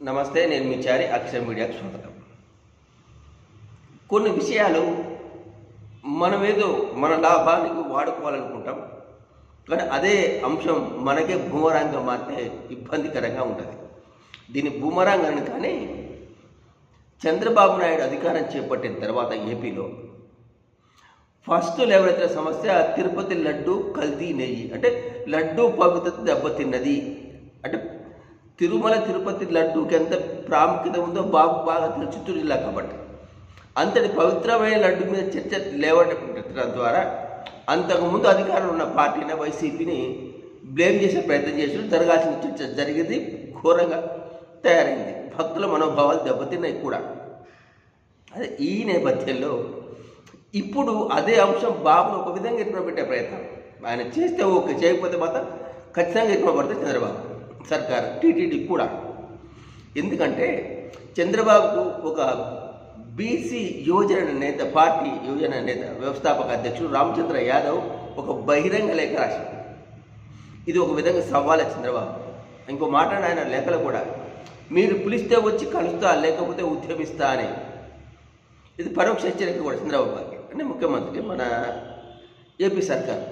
నమస్తే నేను మీ చారి అక్షర మీడియాకు స్వాగతం. కొన్ని విషయాలు మనమేదో మన లాభానికి వాడుకోవాలనుకుంటాం కానీ అదే అంశం మనకే భూమరాంగం మారితే ఇబ్బందికరంగా ఉంటుంది. దీన్ని బూమరాంగ్ అని కానీ చంద్రబాబు నాయుడు అధికారం చేపట్టిన తర్వాత ఏపీలో ఫస్ట్ లెవెల్ అయితే సమస్య తిరుపతి లడ్డు కల్తీ నెయ్యి అంటే లడ్డు పవిత్రత దెబ్బతిన్నది అంటే తిరుమల తిరుపతి లడ్డూకి ఎంత ప్రాముఖ్యత ఉందో బాబు బాగా తెలుసు చిత్తూరు జిల్లా కాబట్టి. అంతటి పవిత్రమైన లడ్డు మీద చర్చ లేవనెత్తడం ద్వారా అంతకుముందు అధికారంలో ఉన్న పార్టీని వైసీపీని బ్లేమ్ చేసే ప్రయత్నం చేసి జరగాల్సిన చర్చ జరిగింది ఘోరంగా తయారైంది. భక్తుల మనోభావాలు దెబ్బతిన్నాయి కూడా. అదే ఈ నేపథ్యంలో ఇప్పుడు అదే అంశం బాబును ఒక విధంగా ఎత్తునబెట్టే ప్రయత్నం. ఆయన చేస్తే ఓకే చేయకపోతే మాత్రం ఖచ్చితంగా ఎత్తునబడితే చంద్రబాబు. సర్కార్ టీటీడీ కూడా. ఎందుకంటే చంద్రబాబుకు ఒక బీసీ యువజన నేత పార్టీ యువజన నేత వ్యవస్థాపక అధ్యక్షుడు రామచంద్ర యాదవ్ ఒక బహిరంగ లేఖ రాశారు. ఇది ఒక విధంగా సవాలు చంద్రబాబు. ఇంకో మాట ఆయన లేఖలు కూడా మీరు పిలిస్తే వచ్చి కలుస్తా లేకపోతే ఉద్యమిస్తా అని. ఇది పరోక్ష హెచ్చరిక కూడా చంద్రబాబు గారికి అంటే ముఖ్యమంత్రి మన ఏపీ సర్కార్.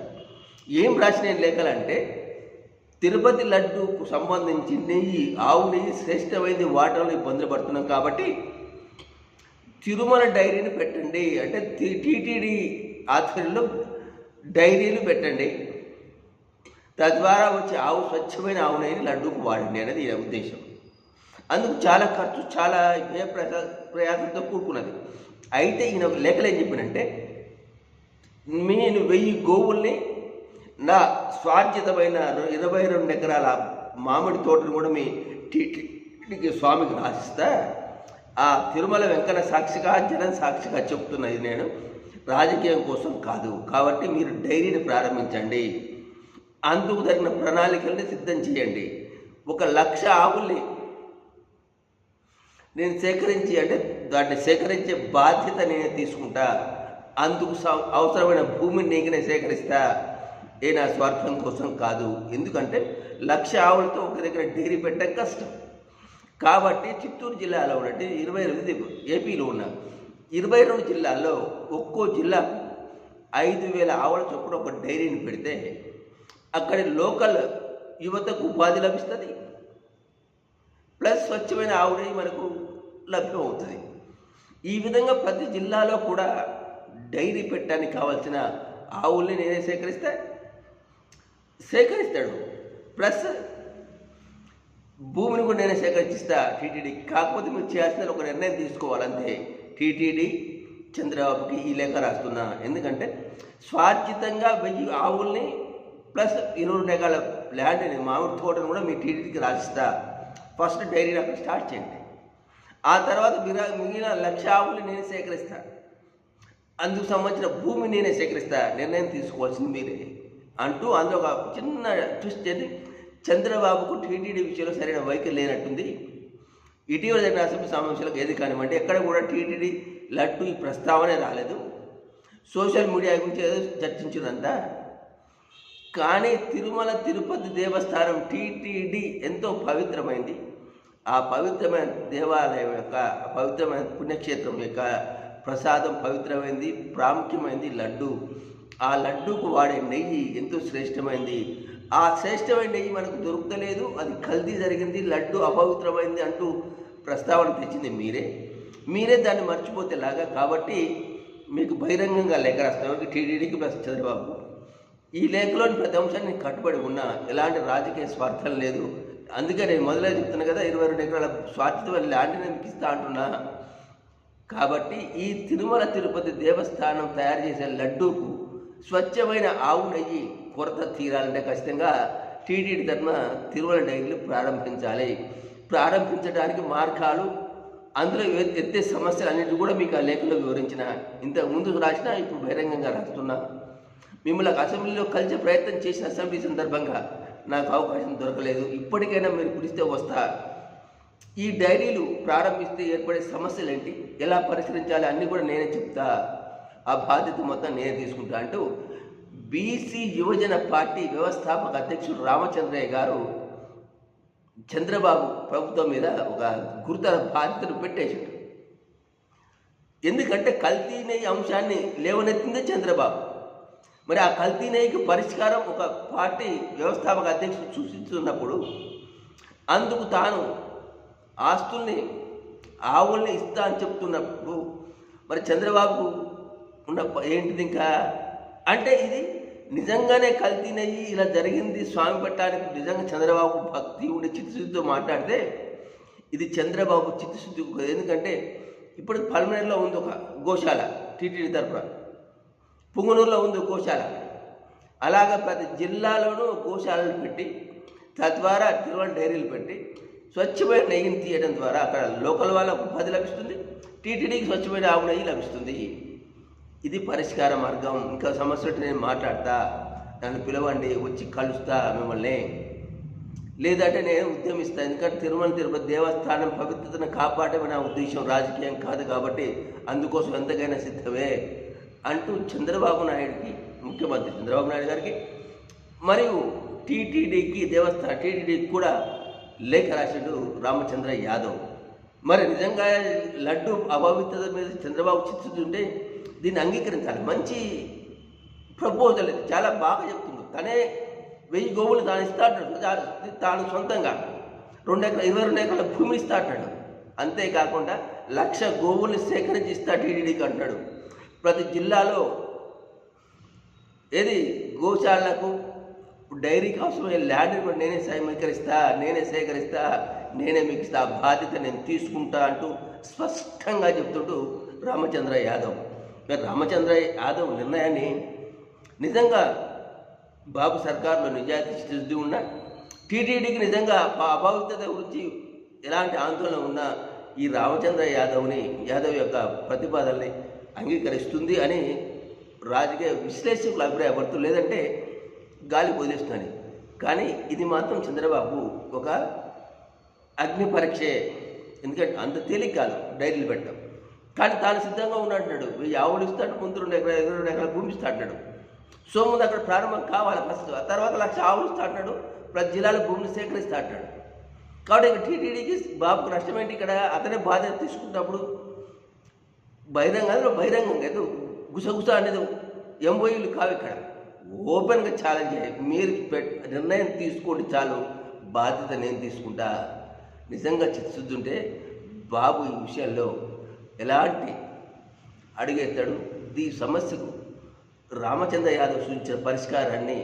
ఏం రాసిన లేఖలు అంటే తిరుపతి లడ్డూకు సంబంధించి నెయ్యి ఆవు నెయ్యి శ్రేష్టమైనది వాటర్లో ఇబ్బందులు పడుతున్నాం కాబట్టి తిరుమల డైరీని పెట్టండి. అంటే టీటీడీ ఆధ్వర్యంలో డైరీలు పెట్టండి. తద్వారా వచ్చే ఆవు స్వచ్ఛమైన ఆవు నెయ్యిని లడ్డూకు వాడండి అనేది ఈయన ఉద్దేశం. అందుకు చాలా ఖర్చు చాలా వ్యయ ప్రయాసంతో కూడుకున్నది. అయితే ఈయన లేఖలు ఏం చెప్పినంటే నేను వెయ్యి గోవుల్ని నా స్వార్జితమైన ఇరవై రెండు ఎకరాల మామిడి తోటను కూడా మీ టీటీకి స్వామికి రాసిస్తా. ఆ తిరుమల వెంకన్న సాక్షిగా జనం సాక్షిగా చెప్తున్నది నేను. రాజకీయం కోసం కాదు. కాబట్టి మీరు డైరీని ప్రారంభించండి. అందుకు తగిన ప్రణాళికల్ని సిద్ధం చేయండి. ఒక లక్ష ఆవుల్ని నేను సేకరించి అంటే దాన్ని సేకరించే బాధ్యత నేనే తీసుకుంటా. అందుకు అవసరమైన భూమిని నీకునే సేకరిస్తా. ఏ నా స్వార్థం కోసం కాదు. ఎందుకంటే లక్ష ఆవులతో ఒక దగ్గర డైరీ పెట్టడం కష్టం. కాబట్టి చిత్తూరు జిల్లాలో ఉన్నట్టు ఇరవై రెండు ఏపీలో ఉన్న ఇరవై రెండు జిల్లాల్లో ఒక్కో జిల్లా ఐదు వేల ఆవుల చొప్పున ఒక డైరీని పెడితే అక్కడి లోకల్ యువతకు ఉపాధి లభిస్తుంది. ప్లస్ స్వచ్ఛమైన ఆవు మనకు లభ్యమవుతుంది. ఈ విధంగా ప్రతి జిల్లాలో కూడా డైరీ పెట్టడానికి కావాల్సిన ఆవుల్ని నేనే సేకరిస్తే. సేకరిస్తాడు. ప్లస్ భూమిని కూడా నేనే సేకరించిస్తా టీటీడీ కాకపోతే మీరు చేయాల్సిన ఒక నిర్ణయం తీసుకోవాలంతే. టీటీడీ చంద్రబాబుకి ఈ లేఖ రాస్తున్నా. ఎందుకంటే స్వార్జితంగా వెయ్యి ఆవుల్ని ప్లస్ ఇరవై రెండు ఎకరాల ల్యాండ్ని మామిడి తోటను కూడా మీ టీటీడీకి రాసిస్తా. ఫస్ట్ డైరీ అక్కడ స్టార్ట్ చేయండి. ఆ తర్వాత మిరా మిగిలిన లక్ష ఆవుల్ని నేను సేకరిస్తా. అందుకు సంబంధించిన భూమి నేనే సేకరిస్తా. నిర్ణయం తీసుకోవాల్సింది మీరే. అంటూ అందులో ఒక చిన్న ట్విస్ట్ ఏంటి చంద్రబాబుకు టీటీడీ విషయంలో సరైన వైఖరి లేనట్టుంది. ఇటీవల జరిగిన అసెంబ్లీ సమావేశాలకు ఏది కానివ్వండి ఎక్కడ కూడా టీటీడీ లడ్డు ఈ ప్రస్తావనే రాలేదు. సోషల్ మీడియా గురించి ఏదో చర్చించినంతా కానీ తిరుమల తిరుపతి దేవస్థానం టీటీడీ ఎంతో పవిత్రమైంది. ఆ పవిత్రమైన దేవాలయం యొక్క పవిత్రమైన పుణ్యక్షేత్రం యొక్క ప్రసాదం పవిత్రమైంది ప్రాముఖ్యమైంది లడ్డు. ఆ లడ్డూకు వాడే నెయ్యి ఎంతో శ్రేష్టమైంది. ఆ శ్రేష్టమైన నెయ్యి మనకు దొరుకుతలేదు. అది కల్తీ జరిగింది. లడ్డు అపవిత్రమైంది అంటూ ప్రస్తావన తెచ్చింది మీరే. మీరే దాన్ని మర్చిపోతే లాగా. కాబట్టి మీకు బహిరంగంగా లేఖ రాస్తాం టీడీడీకి ప్లస్ చంద్రబాబు. ఈ లేఖలోని ప్రతి అంశాన్ని కట్టుబడి ఉన్నా. ఎలాంటి రాజకీయ స్వార్థం లేదు. అందుకే నేను మొదలే చెప్తున్నా కదా ఇరవై రెండు ఎకరాల స్వార్థమైన ల్యాండ్ నేను ఇస్తా అంటున్నా. కాబట్టి ఈ తిరుమల తిరుపతి దేవస్థానం తయారు చేసే లడ్డూకు స్వచ్ఛమైన ఆవు నెయ్యి కొరత తీరాలంటే ఖచ్చితంగా టీటీడీ తరఫున తిరుమల డైరీలు ప్రారంభించాలి. ప్రారంభించడానికి మార్గాలు అందులో ఎత్తే సమస్యలు అన్నిటి కూడా మీకు ఆ లేఖలో వివరించిన. ఇంత ముందుకు రాసిన ఇప్పుడు బహిరంగంగా రాస్తున్నా. మిమ్మల్ని అసెంబ్లీలో కలిసే ప్రయత్నం చేసిన అసెంబ్లీ సందర్భంగా నాకు అవకాశం దొరకలేదు. ఇప్పటికైనా మీరు పిలిస్తే వస్తా. ఈ డైరీలు ప్రారంభిస్తే ఏర్పడే సమస్యలు ఏంటి ఎలా పరిష్కరించాలి? అన్నీ కూడా నేనే చెప్తా. ఆ బాధ్యత మొత్తం నేనే తీసుకుంటా అంటూ బీసీ యువజన పార్టీ వ్యవస్థాపక అధ్యక్షుడు రామచంద్రయ్య గారు చంద్రబాబు ప్రభుత్వం మీద ఒక గురుతర బాధ్యతను పెట్టేశాడు ఎందుకంటే కల్తీ నెయ్యి అంశాన్ని లేవనెత్తిందే చంద్రబాబు. మరి ఆ కల్తీ నెయ్యికి పరిష్కారం ఒక పార్టీ వ్యవస్థాపక అధ్యక్షుడు సూచిస్తున్నప్పుడు అందుకు తాను ఆస్తుల్ని ఆవుల్ని ఇస్తా అని చెప్తున్నప్పుడు మరి చంద్రబాబు ఉన్న ఏంటిది ఇంకా? అంటే ఇది నిజంగానే కల్తీనయ్యి ఇలా జరిగింది స్వామి పట్టానికి నిజంగా చంద్రబాబు భక్తి ఉండి చిత్తశుద్ధితో మాట్లాడితే ఇది చంద్రబాబు చిత్తశుద్ధి ఎందుకంటే ఇప్పుడు పల్మనేరులో ఉంది ఒక గోశాల టీటీడీ తరఫున పుంగనూరులో ఉంది గోశాల. అలాగా ప్రతి జిల్లాలోనూ గోశాలను పెట్టి తద్వారా తిరువన డైరీలు పెట్టి స్వచ్ఛమైన నెయ్యిని తీయడం ద్వారా అక్కడ లోకల్ వాళ్ళకు ఉపాధి లభిస్తుంది టీటీడీకి స్వచ్ఛమైన ఆవు నెయ్యి లభిస్తుంది. ఇది పరిష్కార మార్గం. ఇంకా సమస్య నేను మాట్లాడతా. నన్ను పిలవండి వచ్చి కలుస్తా మిమ్మల్ని. లేదంటే నేను ఉద్యమిస్తాను ఎందుకంటే తిరుమల తిరుపతి దేవస్థానం పవిత్రతను కాపాడమే నా ఉద్దేశం. రాజకీయం కాదు కాబట్టి అందుకోసం ఎంతకైనా సిద్ధమే అంటూ చంద్రబాబు నాయుడికి ముఖ్యమంత్రి చంద్రబాబు నాయుడు గారికి మరియు టీటీడీకి దేవస్థానం టీటీడీకి కూడా లేఖ రాశాడు రామచంద్ర యాదవ్. మరి నిజంగా లడ్డు అపవిత్రత మీద చంద్రబాబు చిత్తుంటే దీన్ని అంగీకరించాలి. మంచి ప్రపోజల్ ఇది. చాలా బాగా చెప్తుండు తనే వెయ్యి గోవులు తాను ఇస్తా తాను సొంతంగా రెండు ఎకరాల ఇరవై రెండు ఎకరాల భూమిని ఇస్తాడు అంటాడు. అంతేకాకుండా లక్ష గోవుల్ని సేకరించి ఇస్తా టీడీడీకి అంటాడు. ప్రతి జిల్లాలో ఏది గోశాలకు డైరీ అవసరమైన ల్యాండ్ కూడా నేనే సమీకరిస్తా నేనే సేకరిస్తా నేనే మీకు ఇస్తా బాధ్యత నేను తీసుకుంటా అంటూ స్పష్టంగా చెప్తుంటూ రామచంద్ర యాదవ్. రామచంద్ర యాదవ్ నిర్ణయాన్ని నిజంగా బాబు సర్కార్లో నిజాయితీ స్థితి ఉన్న టీటీడీకి నిజంగా ఆ అభావితత గురించి ఎలాంటి ఆందోళన ఉన్నా ఈ రామచంద్ర యాదవ్ని యాదవ్ యొక్క ప్రతిపాదనని అంగీకరిస్తుంది అని రాజకీయ విశ్లేషకులు అభిప్రాయపడుతూ లేదంటే గాలి వదిలేస్తున్నాడు కానీ ఇది మాత్రం చంద్రబాబు ఒక అగ్ని పరీక్షే. ఎందుకంటే అంత తేలిక కాదు డైరీలు పెట్టడం. కానీ తాను సిద్ధంగా ఉన్నట్టున్నాడు. వెయ్యి ఆవులు ఇస్తాడు ముందు రెండు ఎకరాలు ఇరవై రెండు ఎకరాలు భూమి ఇస్తా అంటాడు సో ముందు అక్కడ ప్రారంభం కావాలి ఫస్ట్ ఆ తర్వాత లక్ష ఆవులు ఇస్తా అంటాడు ప్రతి జిల్లాలో భూమిని సేకరిస్తా అంటాడు కాబట్టి ఇక టీటీడీకి బాబుకు నష్టం ఏంటి ఇక్కడ? అతనే బాధ్యత తీసుకున్నప్పుడు బహిరంగ అందులో బహిరంగంగా ఏదో గుసగుస అనేది ఎంఓయూలు కావు ఇక్కడ. ఓపెన్గా ఛాలెంజ్ చేయాలి మీరు పెట్ నిర్ణయం తీసుకోండి చాలు. బాధ్యత నేను తీసుకుంటా. నిజంగా చిత్తశుద్ధి ఉంటే బాబు ఈ విషయంలో ఎలాంటి అడిగేస్తాడు ఈ సమస్యకు రామచంద్ర యాదవ్ సూచించిన పరిష్కారాన్ని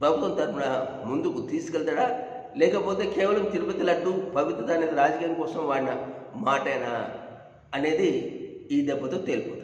ప్రభుత్వం తరఫున ముందుకు తీసుకెళ్తాడా? లేకపోతే కేవలం తిరుపతి లడ్డు పవిత్రత అనేది రాజకీయం కోసం వాడిన మాటేనా? అనేది ఈ దెబ్బతో తేలిపోతుంది.